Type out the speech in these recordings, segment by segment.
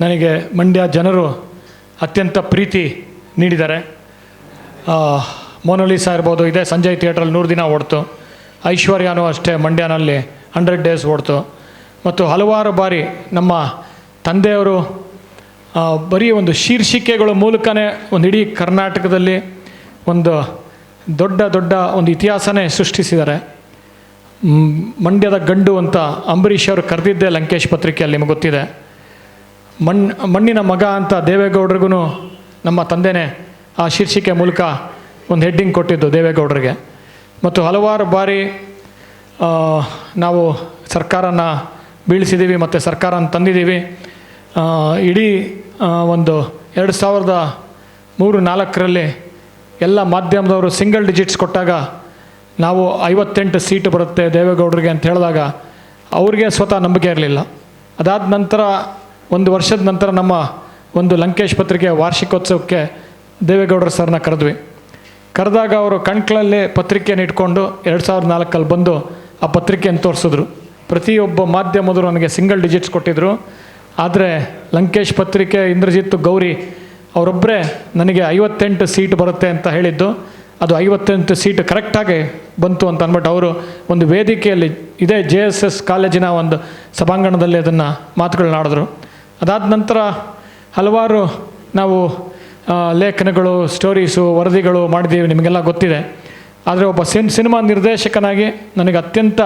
ನನಗೆ ಮಂಡ್ಯ ಜನರು ಅತ್ಯಂತ ಪ್ರೀತಿ ನೀಡಿದ್ದಾರೆ. ಮೋನಾಲಿಸಾ ಇರ್ಬೋದು, ಇದೇ ಸಂಜಯ್ ಥಿಯೇಟ್ರಲ್ಲಿ ನೂರು ದಿನ ಓಡ್ತು. ಐಶ್ವರ್ಯನೂ ಅಷ್ಟೇ ಮಂಡ್ಯನಲ್ಲಿ ಹಂಡ್ರೆಡ್ ಡೇಸ್ ಓಡ್ತು. ಮತ್ತು ಹಲವಾರು ಬಾರಿ ನಮ್ಮ ತಂದೆಯವರು ಬರೀ ಒಂದು ಶೀರ್ಷಿಕೆಗಳ ಮೂಲಕನೇ ಒಂದು ಇಡೀ ಕರ್ನಾಟಕದಲ್ಲಿ ಒಂದು ದೊಡ್ಡ ದೊಡ್ಡ ಒಂದು ಇತಿಹಾಸನೇ ಸೃಷ್ಟಿಸಿದ್ದಾರೆ. ಮಂಡ್ಯದ ಗಂಡು ಅಂತ ಅಂಬರೀಷ್ ಅವರು ಕರೆದಿದ್ದೆ ಲಂಕೇಶ್ ಪತ್ರಿಕೆಯಲ್ಲಿ ನಿಮಗೆ ಗೊತ್ತಿದೆ. ಮಣ್, ಮಣ್ಣಿನ ಮಗ ಅಂತ ದೇವೇಗೌಡ್ರಿಗೂ ನಮ್ಮ ತಂದೆನೇ ಆ ಶೀರ್ಷಿಕೆ ಮೂಲಕ ಒಂದು ಹೆಡ್ಡಿಂಗ್ ಕೊಟ್ಟಿದ್ದು ದೇವೇಗೌಡರಿಗೆ. ಮತ್ತು ಹಲವಾರು ಬಾರಿ ನಾವು ಸರ್ಕಾರನ ಬೀಳಿಸಿದ್ದೀವಿ ಮತ್ತು ಸರ್ಕಾರನ ತಂದಿದ್ದೀವಿ ಇಡೀ ಒಂದು ಎರಡು ಸಾವಿರದ ಮೂರು ನಾಲ್ಕರಲ್ಲಿ ಎಲ್ಲ ಮಾಧ್ಯಮದವರು ಸಿಂಗಲ್ ಡಿಜಿಟ್ಸ್ ಕೊಟ್ಟಾಗ ನಾವು ಐವತ್ತೆಂಟು ಸೀಟ್ ಬರುತ್ತೆ ದೇವೇಗೌಡರಿಗೆ ಅಂತ ಹೇಳಿದಾಗ ಅವ್ರಿಗೆ ಸ್ವತಃ ನಂಬಿಕೆ ಇರಲಿಲ್ಲ. ಅದಾದ ನಂತರ ಒಂದು ವರ್ಷದ ನಂತರ ನಮ್ಮ ಒಂದು ಲಂಕೇಶ್ ಪತ್ರಿಕೆ ವಾರ್ಷಿಕೋತ್ಸವಕ್ಕೆ ದೇವೇಗೌಡರ ಸರ್ನ ಕರೆದ್ವಿ. ಕರೆದಾಗ ಅವರು ಕಣ್ಕಳಲ್ಲಿ ಪತ್ರಿಕೆಯನ್ನು ಇಟ್ಕೊಂಡು ಎರಡು ಸಾವಿರದ ನಾಲ್ಕಲ್ಲಿ ಬಂದು ಆ ಪತ್ರಿಕೆಯನ್ನು ತೋರಿಸಿದ್ರು. ಪ್ರತಿಯೊಬ್ಬ ಮಾಧ್ಯಮದವರು ನನಗೆ ಸಿಂಗಲ್ ಡಿಜಿಟ್ಸ್ ಕೊಟ್ಟಿದ್ದರು ಆದರೆ ಲಂಕೇಶ್ ಪತ್ರಿಕೆ ಇಂದ್ರಜಿತ್ ಗೌರಿ ಅವರೊಬ್ಬರೇ ನನಗೆ ಐವತ್ತೆಂಟು ಸೀಟ್ ಬರುತ್ತೆ ಅಂತ ಹೇಳಿದ್ದು. ಅದು ಐವತ್ತೆಂಟು ಸೀಟ್ ಕರೆಕ್ಟಾಗಿ ಬಂತು ಅಂತ ಅಂದ್ಬಿಟ್ಟು ಅವರು ಒಂದು ವೇದಿಕೆಯಲ್ಲಿ ಇದೇ ಜೆ ಎಸ್ ಎಸ್ ಕಾಲೇಜಿನ ಒಂದು ಸಭಾಂಗಣದಲ್ಲಿ ಅದನ್ನು ಮಾತುಗಳನ್ನ ಆಡಿದ್ರು ಅದಾದ ನಂತರ ಹಲವಾರು ನಾವು ಲೇಖನಗಳು ಸ್ಟೋರೀಸು ವರದಿಗಳು ಮಾಡಿದ್ದೀವಿ, ನಿಮಗೆಲ್ಲ ಗೊತ್ತಿದೆ. ಆದರೆ ಒಬ್ಬ ಸಿನ್, ಸಿನಿಮಾ ನಿರ್ದೇಶಕನಾಗಿ ನನಗೆ ಅತ್ಯಂತ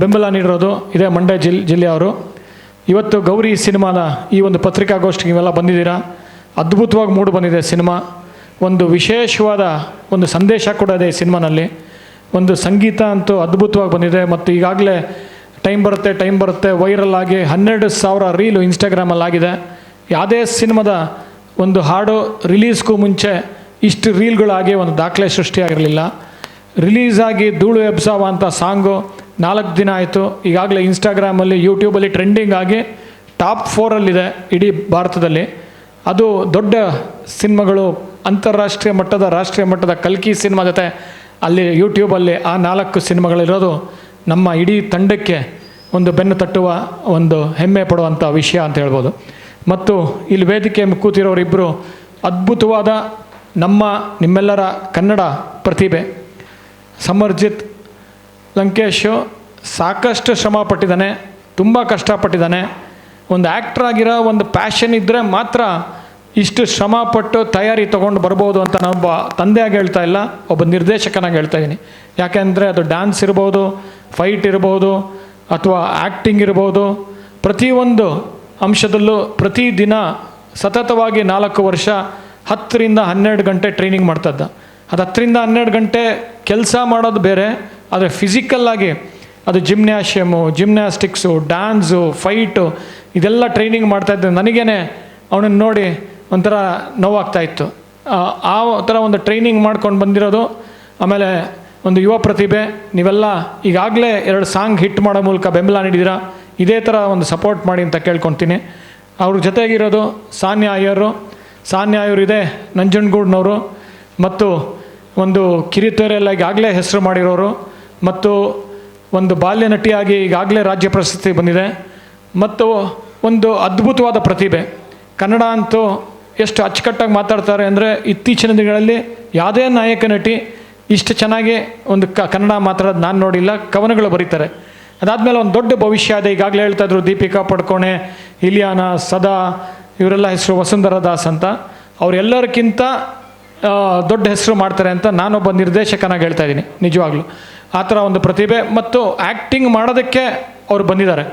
ಬೆಂಬಲ ನೀಡಿರೋದು ಇದೇ ಮಂಡ್ಯ ಜಿಲ್ ಜಿಲ್ಲೆಯವರು ಇವತ್ತು ಗೌರಿ ಸಿನಿಮಾದ ಈ ಒಂದು ಪತ್ರಿಕಾಗೋಷ್ಠಿಗೆ ಇವೆಲ್ಲ ಬಂದಿದ್ದೀರಾ? ಅದ್ಭುತವಾಗಿ ಮೂಡು ಬಂದಿದೆ ಸಿನಿಮಾ. ಒಂದು ವಿಶೇಷವಾದ ಒಂದು ಸಂದೇಶ ಕೂಡ ಇದೆ ಈ ಸಿನಿಮಾನಲ್ಲಿ. ಒಂದು ಸಂಗೀತ ಅಂತೂ ಅದ್ಭುತವಾಗಿ ಬಂದಿದೆ. ಮತ್ತು ಈಗಾಗಲೇ ಟೈಮ್ ಬರುತ್ತೆ ಟೈಮ್ ಬರುತ್ತೆ, ವೈರಲ್ ಆಗಿ ಹನ್ನೆರಡು ಸಾವಿರ ರೀಲು ಇನ್ಸ್ಟಾಗ್ರಾಮಲ್ಲಿ ಆಗಿದೆ. ಯಾವುದೇ ಸಿನಿಮಾದ ಒಂದು ಹಾಡು ರಿಲೀಸ್ಗೂ ಮುಂಚೆ ಇಷ್ಟು ರೀಲ್ಗಳಾಗಿ ಒಂದು ದಾಖಲೆ ಸೃಷ್ಟಿಯಾಗಿರಲಿಲ್ಲ. ರಿಲೀಸ್ ಆಗಿ ಧೂಳು ಎಬ್ಸಾವ ಅಂತ ಸಾಂಗು ನಾಲ್ಕು ದಿನ ಆಯಿತು. ಈಗಾಗಲೇ ಇನ್ಸ್ಟಾಗ್ರಾಮಲ್ಲಿ ಯೂಟ್ಯೂಬಲ್ಲಿ ಟ್ರೆಂಡಿಂಗ್ ಆಗಿ ಟಾಪ್ ಫೋರಲ್ಲಿದೆ ಇಡೀ ಭಾರತದಲ್ಲಿ. ಅದು ದೊಡ್ಡ ಸಿನಿಮಾಗಳು, ಅಂತಾರಾಷ್ಟ್ರೀಯ ಮಟ್ಟದ ರಾಷ್ಟ್ರೀಯ ಮಟ್ಟದ ಕಲ್ಕಿ ಸಿನಿಮಾ ಜೊತೆ ಅಲ್ಲಿ ಯೂಟ್ಯೂಬಲ್ಲಿ ಆ ನಾಲ್ಕು ಸಿನಿಮಾಗಳಿರೋದು ನಮ್ಮ ಇಡೀ ತಂಡಕ್ಕೆ ಒಂದು ಬೆನ್ನು ತಟ್ಟುವ ಒಂದು ಹೆಮ್ಮೆ ಪಡುವಂಥ ವಿಷಯ ಅಂತ ಹೇಳ್ಬೋದು. ಮತ್ತು ಇಲ್ಲಿ ವೇದಿಕೆ ಕೂತಿರೋರಿಬ್ಬರು ಅದ್ಭುತವಾದ ನಮ್ಮ ನಿಮ್ಮೆಲ್ಲರ ಕನ್ನಡ ಪ್ರತಿಭೆ, ಸಮರ್ಜಿತ್ ಲಂಕೇಶು ಸಾಕಷ್ಟು ಶ್ರಮ ಪಟ್ಟಿದ್ದಾನೆ, ತುಂಬ ಕಷ್ಟಪಟ್ಟಿದ್ದಾನೆ. ಒಂದು ಆಗಿರೋ ಒಂದು ಪ್ಯಾಷನ್ ಇದ್ದರೆ ಮಾತ್ರ ಇಷ್ಟು ಶ್ರಮ ಪಟ್ಟು ತಯಾರಿ ತೊಗೊಂಡು ಬರ್ಬೋದು ಅಂತ ನಾನೊಬ್ಬ ತಂದೆಯಾಗಿ ಹೇಳ್ತಾ ಇಲ್ಲ, ಒಬ್ಬ ನಿರ್ದೇಶಕನಾಗಿ ಹೇಳ್ತಾ ಇದ್ದೀನಿ. ಯಾಕೆಂದರೆ ಅದು ಡ್ಯಾನ್ಸ್ ಇರ್ಬೋದು ಫೈಟ್ ಇರ್ಬೋದು ಅಥವಾ ಆ್ಯಕ್ಟಿಂಗ್ ಇರ್ಬೋದು ಪ್ರತಿಯೊಂದು ಅಂಶದಲ್ಲೂ ಪ್ರತಿದಿನ ಸತತವಾಗಿ ನಾಲ್ಕು ವರ್ಷ ಹತ್ತರಿಂದ ಹನ್ನೆರಡು ಗಂಟೆ ಟ್ರೈನಿಂಗ್ ಮಾಡ್ತಾ ಇದ್ದ ಅದು ಹತ್ತರಿಂದ ಹನ್ನೆರಡು ಗಂಟೆ ಕೆಲಸ ಮಾಡೋದು ಬೇರೆ, ಆದರೆ ಫಿಸಿಕಲ್ಲಾಗಿ ಅದು ಜಿಮ್ನ್ಯಾಷಿಯಮು ಜಿಮ್ನ್ಯಾಸ್ಟಿಕ್ಸು ಡ್ಯಾನ್ಸು ಫೈಟು ಇದೆಲ್ಲ ಟ್ರೈನಿಂಗ್ ಮಾಡ್ತಾ ಇದ್ದೆ. ನನಗೇನೆ ಅವನನ್ನು ನೋಡಿ ಒಂಥರ ನೋವಾಗ್ತಾಯಿತ್ತು ಆ ಥರ ಒಂದು ಟ್ರೈನಿಂಗ್ ಮಾಡ್ಕೊಂಡು ಬಂದಿರೋದು, ಆಮೇಲೆ ಒಂದು ಯುವ ಪ್ರತಿಭೆ, ನೀವೆಲ್ಲ ಈಗಾಗಲೇ ಎರಡು ಸಾಂಗ್ ಹಿಟ್ ಮಾಡೋ ಮೂಲಕ ಬೆಂಬಲ ನೀಡಿದ್ದೀರಾ ಇದೇ ಥರ ಒಂದು ಸಪೋರ್ಟ್ ಮಾಡಿ ಅಂತ ಕೇಳ್ಕೊತೀನಿ. ಅವ್ರ ಜೊತೆಗಿರೋದು ಸಾನ್ಯ ಅಯ್ಯರು. ಸಾನ್ಯ ಇದೆ, ನಂಜನಗೂಡ್ನವರು. ಮತ್ತು ಒಂದು ಕಿರಿತೆರೆಲ್ಲ ಈಗಾಗಲೇ ಹೆಸರು ಮಾಡಿರೋರು. ಮತ್ತು ಒಂದು ಬಾಲ್ಯ ನಟಿಯಾಗಿ ಈಗಾಗಲೇ ರಾಜ್ಯ ಪ್ರಶಸ್ತಿ ಬಂದಿದೆ. ಮತ್ತು ಒಂದು ಅದ್ಭುತವಾದ ಪ್ರತಿಭೆ. ಕನ್ನಡ ಅಂತೂ ಎಷ್ಟು ಅಚ್ಚುಕಟ್ಟಾಗಿ ಮಾತಾಡ್ತಾರೆ ಅಂದರೆ ಇತ್ತೀಚಿನ ದಿನಗಳಲ್ಲಿ ಯಾವುದೇ ನಾಯಕ ನಟಿ ಇಷ್ಟು ಚೆನ್ನಾಗಿ ಒಂದು ಕ ಕನ್ನಡ ಮಾತಾಡೋದು ನಾನು ನೋಡಿಲ್ಲ, ಕವನಗಳು ಬರೀತಾರೆ. ಅದಾದಮೇಲೆ ಒಂದು ದೊಡ್ಡ ಭವಿಷ್ಯ ಇದೆ. ಈಗಾಗಲೇ ಹೇಳ್ತಾ ಇದ್ರು ದೀಪಿಕಾ ಪಡ್ಕೋಣೆ, ಇಲಿಯಾನ, ಸದಾ, ಇವರೆಲ್ಲ ಹೆಸರು ವಸುಂಧರ ದಾಸ್ ಅಂತ ಅವರೆಲ್ಲರಿಗಿಂತ ದೊಡ್ಡ ಹೆಸರು ಮಾಡ್ತಾರೆ ಅಂತ ನಾನೊಬ್ಬ ನಿರ್ದೇಶಕನಾಗಿ ಹೇಳ್ತಾ ಇದ್ದೀನಿ, ನಿಜವಾಗ್ಲೂ. ಆ ಥರ ಒಂದು ಪ್ರತಿಭೆ ಮತ್ತು ಆ್ಯಕ್ಟಿಂಗ್ ಮಾಡೋದಕ್ಕೆ ಅವರು ಬಂದಿದ್ದಾರೆ.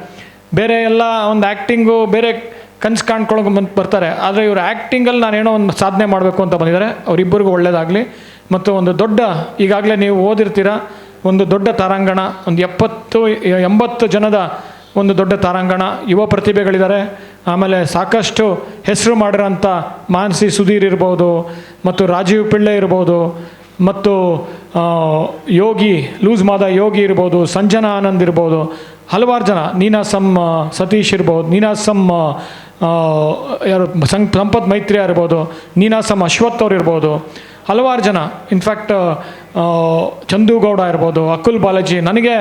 ಬೇರೆ ಎಲ್ಲ ಒಂದು ಆ್ಯಕ್ಟಿಂಗು ಬೇರೆ ಕನ್ಸು ಕಾಣ್ಕೊಳಕ್ಕೆ ಬಂದು ಬರ್ತಾರೆ. ಆದರೆ ಇವರು ಆ್ಯಕ್ಟಿಂಗಲ್ಲಿ ನಾನೇನೋ ಒಂದು ಸಾಧನೆ ಮಾಡಬೇಕು ಅಂತ ಬಂದಿದ್ದಾರೆ. ಅವರಿಬ್ಬರಿಗೂ ಒಳ್ಳೆಯದಾಗಲಿ ಮತ್ತು ಒಂದು ದೊಡ್ಡ, ಈಗಾಗಲೇ ನೀವು ಓದಿರ್ತೀರ, ಒಂದು ದೊಡ್ಡ ತಾರಾಂಗಣ, ಒಂದು ಎಪ್ಪತ್ತು, ಎಂಬತ್ತು ಜನದ ಒಂದು ದೊಡ್ಡ ತಾರಾಂಗಣ, ಯುವ ಪ್ರತಿಭೆಗಳಿದ್ದಾರೆ. ಆಮೇಲೆ ಸಾಕಷ್ಟು ಹೆಸರು ಮಾಡಿರೋಂಥ ಮಾನಸಿ ಸುಧೀರ್ ಇರ್ಬೋದು, ಮತ್ತು ರಾಜೀವ್ ಪಿಳ್ಳೆ ಇರ್ಬೋದು, ಮತ್ತು ಯೋಗಿ, ಲೂಸ್ ಮಾದ ಯೋಗಿ ಇರ್ಬೋದು, ಸಂಜನಾ ಆನಂದ್ ಇರ್ಬೋದು, ಹಲವಾರು ಜನ ನೀನಾಸಂ ಸತೀಶ್ ಇರ್ಬೋದು ನೀನಾಸಂ ಯಾರು ಸಂಪತ್ ಮೈತ್ರಿಯ ಇರ್ಬೋದು ನೀನಾಸಂ ಅಶ್ವಥ್ ಅವ್ರು ಇರ್ಬೋದು ಹಲವಾರು ಜನ. ಇನ್ಫ್ಯಾಕ್ಟ್ ಚಂದು ಗೌಡ ಇರ್ಬೋದು, ಅಕುಲ್ ಬಾಲಾಜಿ, ನನಗೆ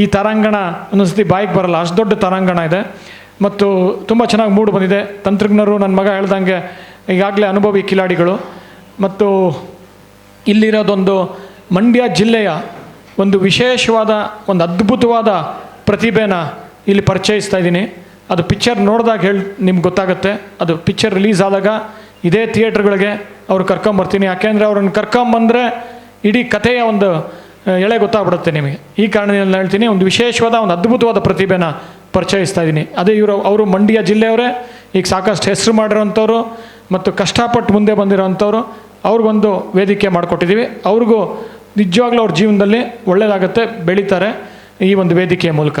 ಈ ತರಾಂಗಣ ಒಂದೊಂದ್ಸತಿ ಬಾಯಿಗೆ ಬರಲ್ಲ, ಅಷ್ಟು ದೊಡ್ಡ ತರಾಂಗಣ ಇದೆ. ಮತ್ತು ತುಂಬ ಚೆನ್ನಾಗಿ ಮೂಡ್ ಬಂದಿದೆ. ತಂತ್ರಜ್ಞರು ನನ್ನ ಮಗ ಹೇಳ್ದಂಗೆ ಈಗಾಗಲೇ ಅನುಭವಿ ಕಿಲಾಡಿಗಳು. ಮತ್ತು ಇಲ್ಲಿರೋದೊಂದು ಮಂಡ್ಯ ಜಿಲ್ಲೆಯ ಒಂದು ವಿಶೇಷವಾದ, ಒಂದು ಅದ್ಭುತವಾದ ಪ್ರತಿಭೆನ ಇಲ್ಲಿ ಪರಿಚಯಿಸ್ತಾ ಇದ್ದೀನಿ. ಅದು ಪಿಕ್ಚರ್ ನೋಡಿದಾಗ ಹೇಳಿ, ನಿಮ್ಗೆ ಗೊತ್ತಾಗುತ್ತೆ. ಅದು ಪಿಕ್ಚರ್ ರಿಲೀಸ್ ಆದಾಗ ಇದೇ ಥಿಯೇಟ್ರ್ಗಳಿಗೆ ಅವ್ರು ಕರ್ಕೊಂಬರ್ತೀನಿ. ಯಾಕೆಂದರೆ ಅವ್ರನ್ನ ಕರ್ಕೊಂಬಂದರೆ ಇಡೀ ಕಥೆಯ ಒಂದು ಎಳೆ ಗೊತ್ತಾಗ್ಬಿಡುತ್ತೆ ನಿಮಗೆ. ಈ ಕಾರಣದಿಂದ ಹೇಳ್ತೀನಿ, ಒಂದು ವಿಶೇಷವಾದ, ಒಂದು ಅದ್ಭುತವಾದ ಪ್ರತಿಭೆನ ಪರಿಚಯಿಸ್ತಾ ಇದ್ದೀನಿ. ಅದೇ ಇವರು, ಅವರು ಮಂಡ್ಯ ಜಿಲ್ಲೆಯವರೇ, ಈಗ ಸಾಕಷ್ಟು ಹೆಸರು ಮಾಡಿರೋಂಥವ್ರು ಮತ್ತು ಕಷ್ಟಪಟ್ಟು ಮುಂದೆ ಬಂದಿರೋಂಥವ್ರು ಅವ್ರಿಗೊಂದು ವೇದಿಕೆ ಮಾಡಿಕೊಟ್ಟಿದ್ದೀವಿ. ಅವ್ರಿಗೂ ನಿಜವಾಗ್ಲೂ ಅವ್ರ ಜೀವನದಲ್ಲಿ ಒಳ್ಳೆಯದಾಗುತ್ತೆ ಬೆಳೀತಾರೆ ಈ ಒಂದು ವೇದಿಕೆಯ ಮೂಲಕ.